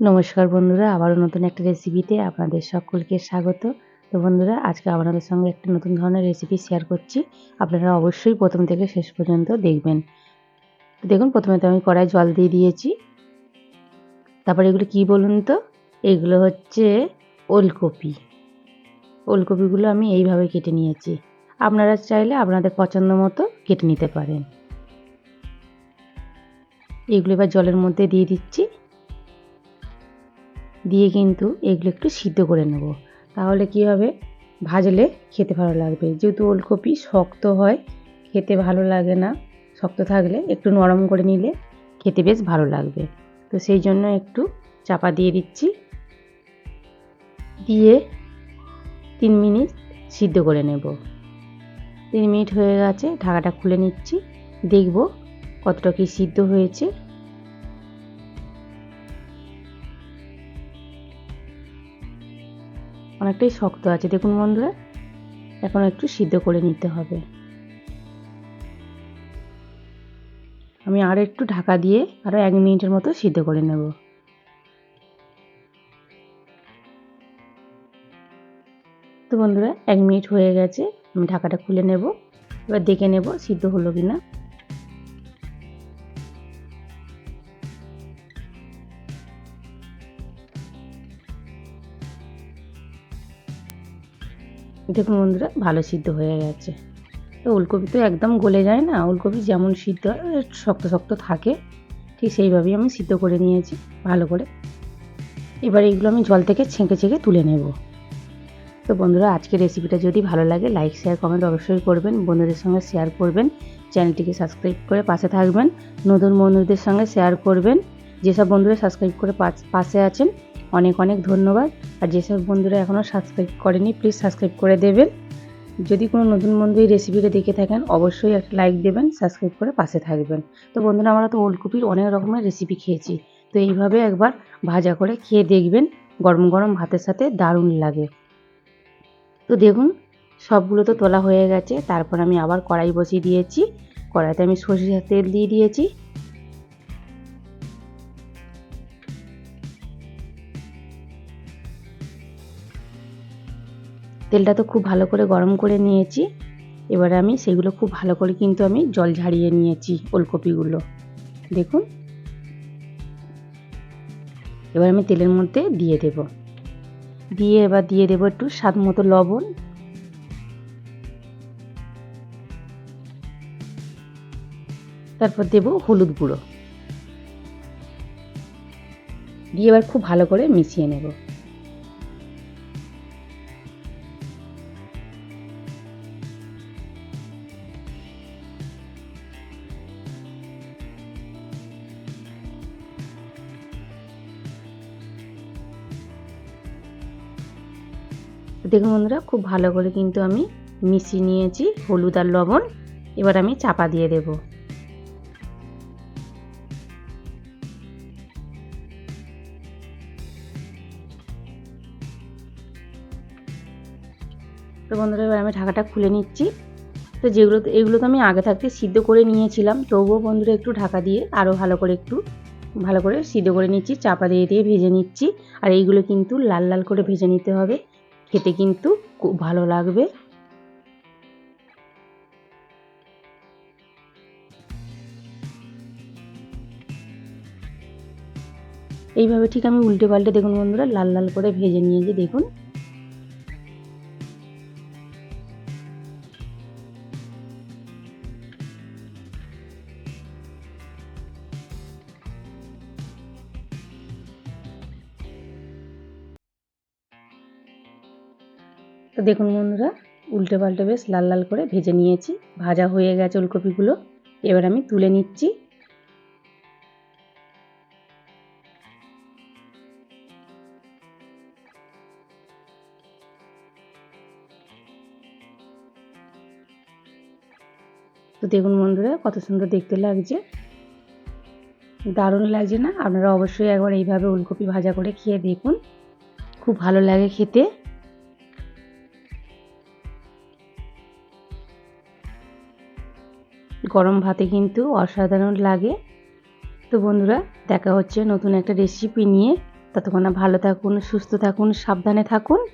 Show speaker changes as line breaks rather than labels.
নমস্কার বন্ধুরা, আবারও নতুন একটা রেসিপিতে আপনাদের সকলকে স্বাগত। তো বন্ধুরা, আজকে আপনাদের সঙ্গে একটা নতুন ধরনের রেসিপি শেয়ার করছি। আপনারা অবশ্যই প্রথম থেকে শেষ পর্যন্ত দেখবেন। দেখুন, প্রথমে তো আমি কড়াই জল দিয়ে দিয়েছি। তারপরে এগুলো কি বলুন তো? এগুলো হচ্ছে ওলকপি। ওলকপিগুলো আমি এইভাবে কেটে নিয়েছি। আপনারা চাইলে আপনাদের পছন্দ মতো কেটে নিতে পারেন। এগুলো এবার জলের মধ্যে দিয়ে দিচ্ছি। দিয়ে কিন্তু এগুলো একটু সিদ্ধ করে নেব। তাহলে কি হবে? ভাজলে খেতে ভালো লাগবে। যেহেতু ওলকপি শক্ত হয়, খেতে ভালো লাগে না। শক্ত থাকলে একটু নরম করে নিলে খেতে বেশ ভালো লাগবে। তো সেই জন্য একটু চাপা দিয়ে দিচ্ছি। দিয়ে তিন মিনিট সিদ্ধ করে নেব। তিন মিনিট হয়ে গেছে, ঢাকাটা খুলে নিচ্ছি। দেখব কতটা কি সিদ্ধ হয়েছে। অনেকটাই শক্ত আছে। দেখুন বন্ধুরা, এখন একটু সিদ্ধ করে নিতে হবে। আমি আর একটু ঢাকা দিয়ে আরও এক মিনিটের মতো সিদ্ধ করে নেব। তো বন্ধুরা, এক মিনিট হয়ে গেছে। আমি ঢাকাটা খুলে নেব। এবার দেখে নেব সিদ্ধ হলো কি না দেখুন বন্ধুরা, ভালো সিদ্ধ হয়ে গেছে। তো ওলকপি তো একদম গলে যায় না, ওলকপি যেমন সিদ্ধ শক্ত শক্ত থাকে, ঠিক সেইভাবেই আমি সিদ্ধ করে নিয়েছি, ভালো করে। এবার এইগুলো আমি জল থেকে ছেঁকে ছেঁকে তুলে নেব। তো বন্ধুরা, আজকের রেসিপিটা যদি ভালো লাগে, লাইক, শেয়ার, কমেন্ট অবশ্যই করবেন, বন্ধুদের সঙ্গে শেয়ার করবেন, চ্যানেলটিকে সাবস্ক্রাইব করে পাশে থাকবেন, নতুন বন্ধুদের সঙ্গে শেয়ার করবেন, যেসব বন্ধুরা সাবস্ক্রাইব করে পাশে আছেন অনেক অনেক ধন্যবাদ। আর যেসব বন্ধুরা এখনও সাবস্ক্রাইব করেনি প্লিজ সাবস্ক্রাইব করে দেবেন। যদি কোনো নতুন বন্ধু এই রেসিপিটা দেখে থাকেন, অবশ্যই একটা লাইক দেবেন সাবস্ক্রাইব করে পাশে থাকবেন। তো বন্ধুরা, আমরা তো ওলকপির অনেক রকমের রেসিপি খেয়েছি। তো এইভাবে একবার ভাজা করে খেয়ে দেখবেন, গরম গরম ভাতের সাথে দারুণ লাগে। তো দেখুন, সবগুলো তো তোলা হয়ে গেছে। তারপর আমি আবার কড়াই বসিয়ে দিয়েছি। কড়াইতে আমি সরষের তেল দিয়ে দিয়েছি। তেলটা তো খুব ভালো করে গরম করে নিয়েছি। এবারে আমি সেগুলো খুব ভালো করে কিন্তু আমি জল ঝাড়িয়ে নিয়েছি ওলকপিগুলো। দেখুন। এবার আমি তেলের মধ্যে দিয়ে দেব। দিয়ে এবার দিয়ে দেবো একটু স্বাদ মতো লবণ। তারপর দেব হলুদ গুঁড়ো। দিয়ে এবার খুব ভালো করে মিশিয়ে নেব। দেখুন বন্ধুরা, খুব ভালো করে কিন্তু আমি মিশিয়ে নিয়েছি হলুদ আর লবণ। এবার আমি চাপা দিয়ে দেব। তো বন্ধুরা, এবার আমি ঢাকাটা খুলে নিচ্ছি। তো যেগুলো, এগুলো তো আমি আগে থাকতে সিদ্ধ করে নিয়েছিলাম। তবুও বন্ধুরা, একটু ঢাকা দিয়ে আরও ভালো করে একটু ভালো করে সিদ্ধ করে নিচ্ছি, চাপা দিয়ে দিয়ে ভেজে নিচ্ছি। আর এইগুলো কিন্তু লাল লাল করে ভেজে নিতে হবে। খেতে কিন্তু খুব ভালো লাগবে। এইভাবে ঠিক আমি উল্টে পাল্টে দেখুন বন্ধুরা, লাল লাল করে ভেজে নিয়েছি, দেখুন। তো দেখুন বন্ধুরা উল্টে পাল্টে বেশ লাল লাল করে ভেজে নিয়েছি। ভাজা হয়ে গেছে ওলকপিগুলো। এবার আমি তুলে নিচ্ছি। তো দেখুন বন্ধুরা, কত সুন্দর দেখতে লাগছে। দারুণ লাগছে না? আপনারা অবশ্যই একবার এইভাবে ওলকপি ভাজা করে খেয়ে দেখুন। খুব ভালো লাগে খেতে। গরম ভাতে কিন্তু অসাধারণ লাগে। তো বন্ধুরা, দেখা হচ্ছে নতুন একটা রেসিপি নিয়ে। ততক্ষণ ভালো থাকুন, সুস্থ থাকুন, সাবধানে থাকুন।